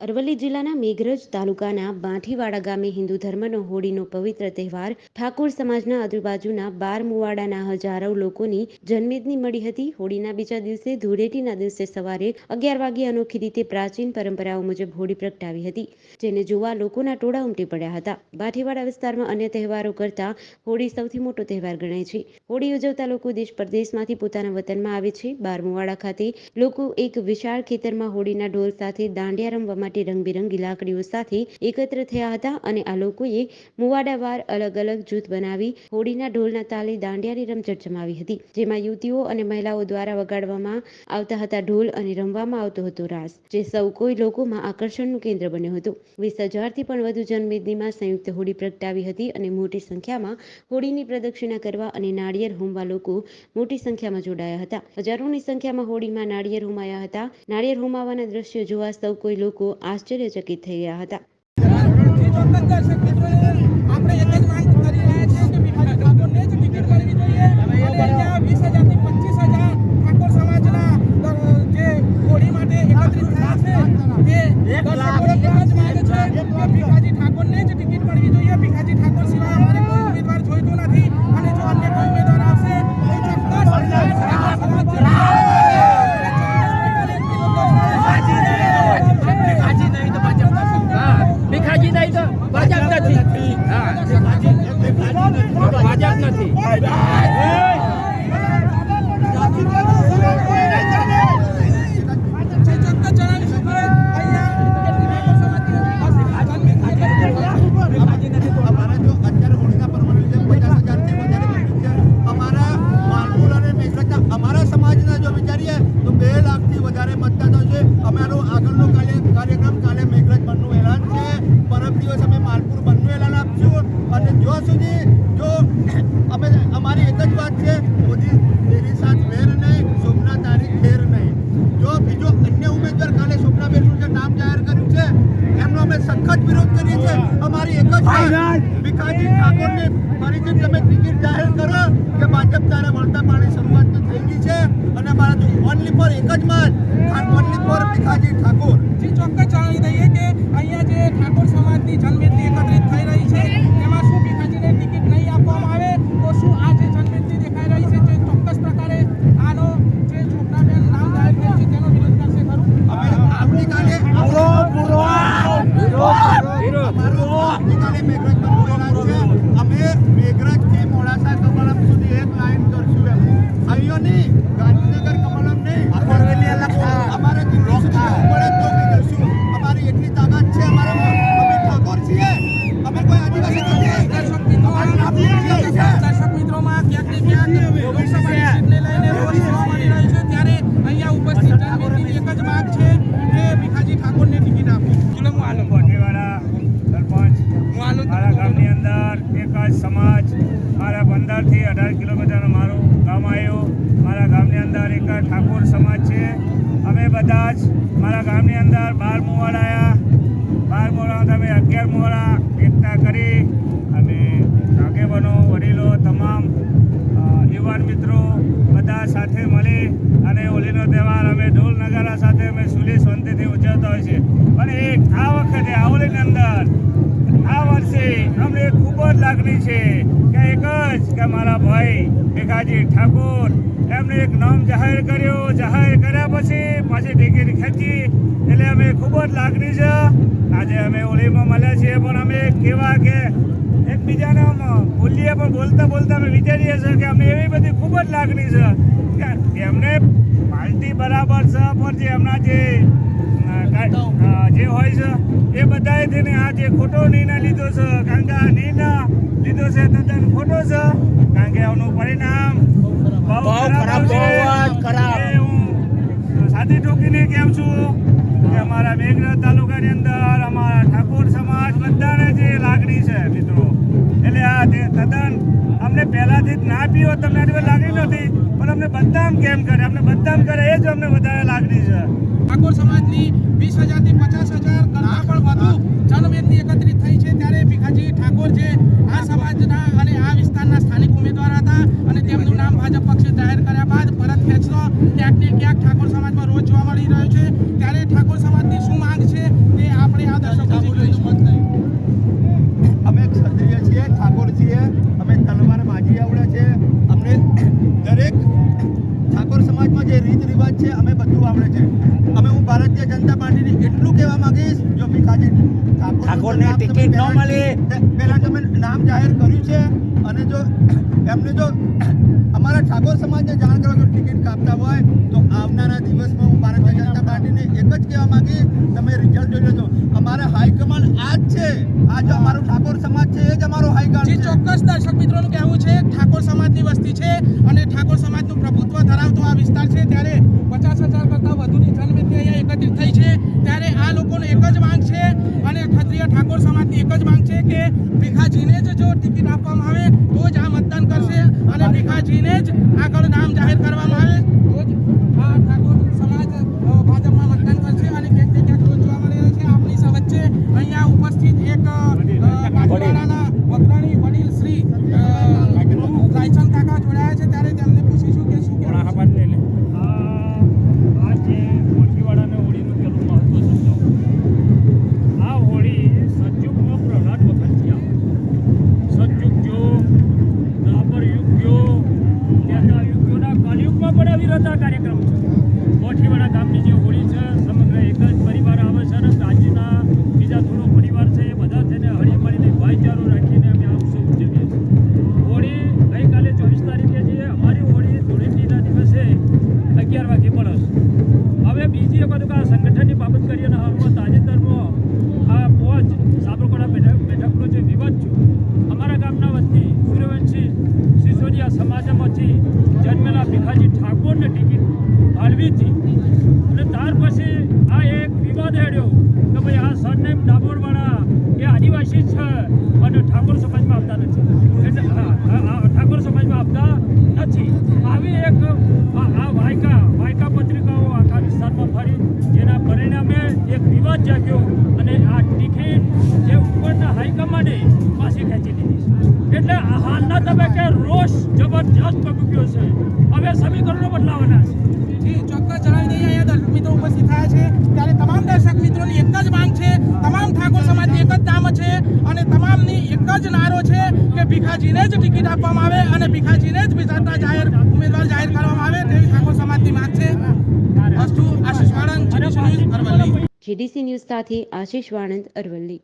અરવલ્લી જિલ્લાના મેઘરજ તાલુકાના બાંઠીવાડા ગામે હિન્દુ ધર્મનો હોળીનો પવિત્ર તહેવાર ઠાકોર સમાજના આજુબાજુના બાર મુવાડાના હજારો લોકોની જન્મેદની મળી હતી. હોળીના બીજા દિવસે ધૂળેટીના દિવસે સવારે અગિયાર વાગે અનોખી રીતે પ્રાચીન પરંપરાઓ મુજબ હોળી પ્રગટાવી હતી, જેને જોવા લોકોના ટોળા ઉમટી પડ્યા હતા. બાંઠીવાડા વિસ્તારમાં અન્ય તહેવારો કરતા હોળી સૌથી મોટો તહેવાર ગણાય છે. હોળી ઉજવતા લોકો દેશ પરદેશમાંથી પોતાના વતનમાં આવે છે. બારમુવાડા ખાતે લોકો એક વિશાળ ખેતરમાં હોળીના ઢોલ સાથે દાંડિયા રમવા માટે રંગબેરંગી લાકડીઓ સાથે એકત્ર થયા હતા અને આ લોકોએ મુવાડાવાર અલગ અલગ જૂથ બનાવી હોળીના ઢોલના તાલે દાંડિયાની રમઝટ જમાવી હતી, જેમાં યુવતીઓ અને મહિલાઓ દ્વારા વગાડવામાં આવતા હતા ઢોલ અને રમવામાં આવતો હતો રાસ, જે સૌ કોઈ લોકોમાં આકર્ષણનું કેન્દ્ર બન્યો હતો. વીસ હજારથી પણ વધુ જન્મેદનીમાં સંયુક્ત હોળી પ્રગટાવી હતી અને મોટી સંખ્યામાં હોળીની પ્રદક્ષિણા કરવા અને નાળિયેર હોમવા લોકો મોટી સંખ્યામાં જોડાયા હતા. હજારોની સંખ્યામાં હોળીમાં નાળિયેર હોમાયા હતા. નાળિયેર હોમાવાના દ્રશ્યો જોવા સૌ કોઈ લોકો આશ્ચર્યચકિત થઈ ગયા હતા. આપણે એક જ માંગ કરી રહ્યા છીએ કે ભીખાજી ઠાકોરને જ ટિકિટ મળવી જોઈએ. અને વીસ હજારથી પચીસ હજાર ઠાકોર સમાજના દ- જે હોળી માટે એકત્રિત થયા છે તે દર્શકોને એક જ માંગ છે કે ભીખાજી ઠાકોરને જ ટિકિટ મળવી જોઈએ ભીખાજી ઠાકોર સિવાય અમારે કોઈ ઉમેદવાર જોઈતો નથી અને જો અન્ય કોઈ ઉમેદવાર આવશે તો ચોક્કસ ઠાકોર સમાજ ભીખાજી નહીં તો ભાજપ હા ભીખાજી નહીં તો ભાજપ નથી હા ભાજપ નથી જે ચોક્કસ જણાવીશું કે અહીંયા કેટલી ઠાકોર સમાજની અમારા જો અત્યારે હોળીના પર્વને લીધે પચાસ હજારથી વધારે પબ્લિક છે અમારા માલપુર અને મેઘરજના અમારા સમાજના જો વિચારીએ તો બે લાખથી વધારે મતદાતા છે. અમારો આગળનો કાર્ય કાર્યક્રમ કાલે મેઘરજ બંધનું એલાન છે. પરમ દિવસ અમે માલપુર બંધનું એલાન આપશું. અને જો સુધી જો અમે અમારી એક જ વાત છે. મોદી તેરી સાથ વેર નહીં સોમના તારીખ ખેર નહીં. જો બીજો અન્ય ઉમેદવાર કાલે સોમનાબેનનું જે નામ જાહેર કર્યું છે એમનો અમે સખત વિરોધ કરીએ છીએ. અમારી એક જ વાત. ભીખાજી ઠાકોરને ફરીથી તમે ટિકિટ જાહેર કરો કે ભાજપ તારે વળતા પાણી શરૂઆત તો થઈ ગઈ છે અને મારા જો ઓનલી ફોર એક જ માન ઓનલી ફોર ભીખાજી ઠાકોર. જે, ચોક્કસ જણાવી દઈએ કે અહીંયા જે ઠાકોર સમાજની જનમેદની એકત્રિત થઈ રહી છે એમાં શું ભીખાજીને ટિકિટ નહીં આપવામાં આવે તો શું આ જે જનમેદની દેખાઈ રહી છે જે ચોક્કસ પ્રકારે આનો જે છોકરાબેન નામ જાહેર થયું છે તેનો વિરોધ કરશે ખરું અમે આવતીકાલે પૂરો પૂરો અમારો આવતીકાલે મેઘરજ બંધનું એલાન છે અમે મેઘરજથી મોડાસા કમલમ સુધી એક લાઈન કરશું એમ અહીંયોની ગાંધીનગર કમલમ નહીં અમારે દિલ્હી સુધી જવું પડે તો બી કરશું અમારી એટલી તાકાત છે અમારામાં અમે ઠાકોર છીએ અમે કોઈ આદિવાસી નથી દર્શક મિત્રો દર્શક મિત્રોમાં ક્યાંક ને ક્યાંક લોકસભાની સીટને લઈને રોષ જોવા મળી રહ્યો છે ત્યારે અહીંયા ઉપસ્થિત એક જ માંગ છે કે ભીખાજી ઠાકોરને ટિકિટ ચલો હું સરપંચ હું મારા ગામની અંદર એક જ સમાજ મારા પંદરથી અઢાર કિલોમીટર મારું ગામ આવ્યું. મારા ગામની અંદર એક જ ઠાકોર સમાજ છે. અમે બધા જ મારા ગામની અંદર બાર મુવાડા આવ્યા બાર મુવાડા અમે અગિયાર મુવાડા એકઠા કરી અમે આગેવાનો વડીલો તમામ યુવાન મિત્રો સાથે મળી અને હોળીનો તહેવાર અમે ઢોલ નગારા સાથે અમે સુલી શાંતિથી ઉજવતા હોય છે. પણ એક આ વખતે આ હોળીની અંદર આ વર્ષે અમને ખૂબ જ લાગણી છે કે એક જ કે મારા ભાઈ ભેખાજી ઠાકોર એમને એક નામ જાહેર કર્યો. જાહેર કર્યા પછી પાછી ટિકિટ ખેંચી. એટલે અમે ખૂબ જ લાગણી છે. આજે અમે હોળીમાં મળ્યા છીએ, પણ અમે કેવા કે એકબીજાને બોલીએ પણ બોલતા બોલતા અમે વિચારીએ છીએ કે અમને એવી બધી ખૂબ જ લાગણી છે કે એમને પાર્ટી બરાબર છે પણ જે એમના જે જે હોય છે એ બધાએ તેને આ જે ખોટો નિર્ણય લીધો છે કારણ કે આ નિર્ણય લીધો છે તદ્દન ખોટો છે કારણ કે આનું પરિણામ બહુ ખરાબ છે. હું સાદી ટોકીને કેમ છું? અમારા મેઘરજ તાલુકાની અંદર અમારા ઠાકોર સમાજ બધાને જે લાગણી છે મિત્રો, એટલે આ તદ્દન અમને પહેલાથી જ ના પીવો તમને આટલી લાગણી નથી, પણ અમને બધામ કેમ કરે? અમને બધામ કરે એ જ અમને વધારે લાગણી છે. ઠાકોર સમાજની વીસ હજારથી પચાસ હજાર કરતાં પણ વધુ જનમેદની એકત્રિત થઈ છે, ત્યારે ભીખાજી ઠાકોર જે આ સમાજના અને આ વિસ્તારના સ્થાનિક ઉમેદવાર હતા અને તેમનું નામ ભાજપ પક્ષે જાહેર કર્યા બાદ પરત ખેંચતો ક્યાંક ને ક્યાંક ઠાકોર સમાજમાં રોજ જોવા મળી રહ્યો છે ત્યારે ઠાકોર સમાજની શું માંગ છે તે એટલું કહેવા માંગીશ જો ભીખાજી ઠાકોર ઠાકોરને ટિકિટ ન મળે. પહેલાં તમે નામ જાહેર કર્યું છે અને જો એમને જો અમારા ઠાકોર સમાજને જાણ કરવા જો ટિકિટ કાપતા હોય તો આવનારા દિવસમાં હું ભારતીય જનતા પાર્ટીને એક જ કહેવા માંગીશ તમે રિઝલ્ટ જોઈ લેજો. અમારા હાઈકમાન્ડ આ જ છે. આ જો અમારો ઠાકોર સમાજ છે એ જ અમારો હાઈકમાન્ડ ચોક્કસ દર્શક મિત્રોનું કહેવું છે ઠાકોર સમાજની વસ્તી છે અને ઠાકોર સમાજનું પ્રભુત્વ ધરાવતો આ વિસ્તાર છે ત્યારે પચાસ હજાર કરતાં વધુની જનમેદની અહીંયા એકત્રિત થઈ છે ત્યારે આ લોકોનો એક જ માંગ છે અને ક્ષત્રિય ઠાકોર સમાજની એક જ માંગ છે કે ભીખાજીને જ જો ટિકિટ આપવામાં આવે તો જ આ મતદાન કરશે અને ભીખાજીને જ આગળ નામ જાહેર કરવામાં આવે તો જ આ ઠાકોર સમાજ અ, ભાજપમાં મતદાન કરશે અને ક્યાંક ને ક્યાંક રોજ જોવા મળી રહ્યો છે આપણી સૌ વચ્ચે અહીંયા ઉપસ્થિત એક અ, કાઠિયાવાડના અગ્રણી વડીલ શ્રી અ, રાયચંદ કાકા જોડાયા છે ત્યારે તેમને પૂછીશું કે શું કહેવું છે? આ જે કોઠીવાડાને હોળીનું પેલું મહત્વ સમજાવું આ હોળી સતયુગમાં પ્રહલાદ વખતથી આવે સતયુગ જો દ્વાપર યુગ ગયો ત્યારના યુગોના કલયુગમાં પણ અવિરત આ કાર્યક્રમ છે કોઠીવાડા ગામની જે હોળી છે સમગ્ર એક જ પરિવાર આવે છે અને ગાજીના બીજા થોડો પરિવાર છે એ બધા થઈને હળી મળીને ભાઈચારો રાખીને અમે આ ઉત્સવ ઉજવીએ છીએ હોળી ગઈકાલે ચોવીસ તારીખે જે અમારી હોળી ધૂળેટીના દિવસે અગિયાર વાગે પડે છે હવે બીજી એક વખત આ સંગઠનની બાબત કરીએ અને હાલમાં તાજેતરમાં આ પહોંચ સાબરકાંઠા બેઠક બેઠકનો જે વિવાદ છે અમારા ગામના વતી સૂર્યવંશી સિસોદિયા સમાજમાંથી જન્મેલા ભીખાજી ઠાકોરને ટિકિટ ફાળવી હતી અને ત્યાર પછી આ એક વિવાદ હેડ્યો કે ભાઈ આ સરનેમ ડાબોરવાળા એ આદિવાસી છે અને ઠાકોર સમાજમાં આવતા નથી એટલે હા આ- આ ઠાકોર સમાજમાં આવતા નથી આવી એક આ આ વાયકા વાયકા પત્રિકાઓ આખા વિસ્તારમાં ફરી જેના પરિણામે એક વિવાદ જાગ્યો અને આ ટિકિટ જે ઉપરના હાઈકમાન્ડે પાછી ખેંચી લીધી છે એટલે આ હાલના તબક્કે રોષ જબરજસ્ત ભગવ્યો છે. હવે સમીકરણો બદલાવાના છે. જી ચોક્કસ જણાવી દઈએ અહીંયા દર્શક મિત્રો ઉપસ્થિત થયા છે. ત્યારે તમામ દર્શક મિત્રોની એક જ માંગ છે તમામ ઠાકોર સમાજની એક જ નામ છે અને તમામની એક જ નારો છે કે ભીખાજીને જ ટિકિટ આપવામાં આવે અને ભીખાજીને જ વિધાતા જાહેર ઉમેદવાર જાહેર કરવામાં આવે તેવી ઠાકોર સમાજની માંગ છે. અસ્તુ Ashish Valand GDC news Aravalli. GDC news સાથે આશીષ વાણંદ અરવલ્લી.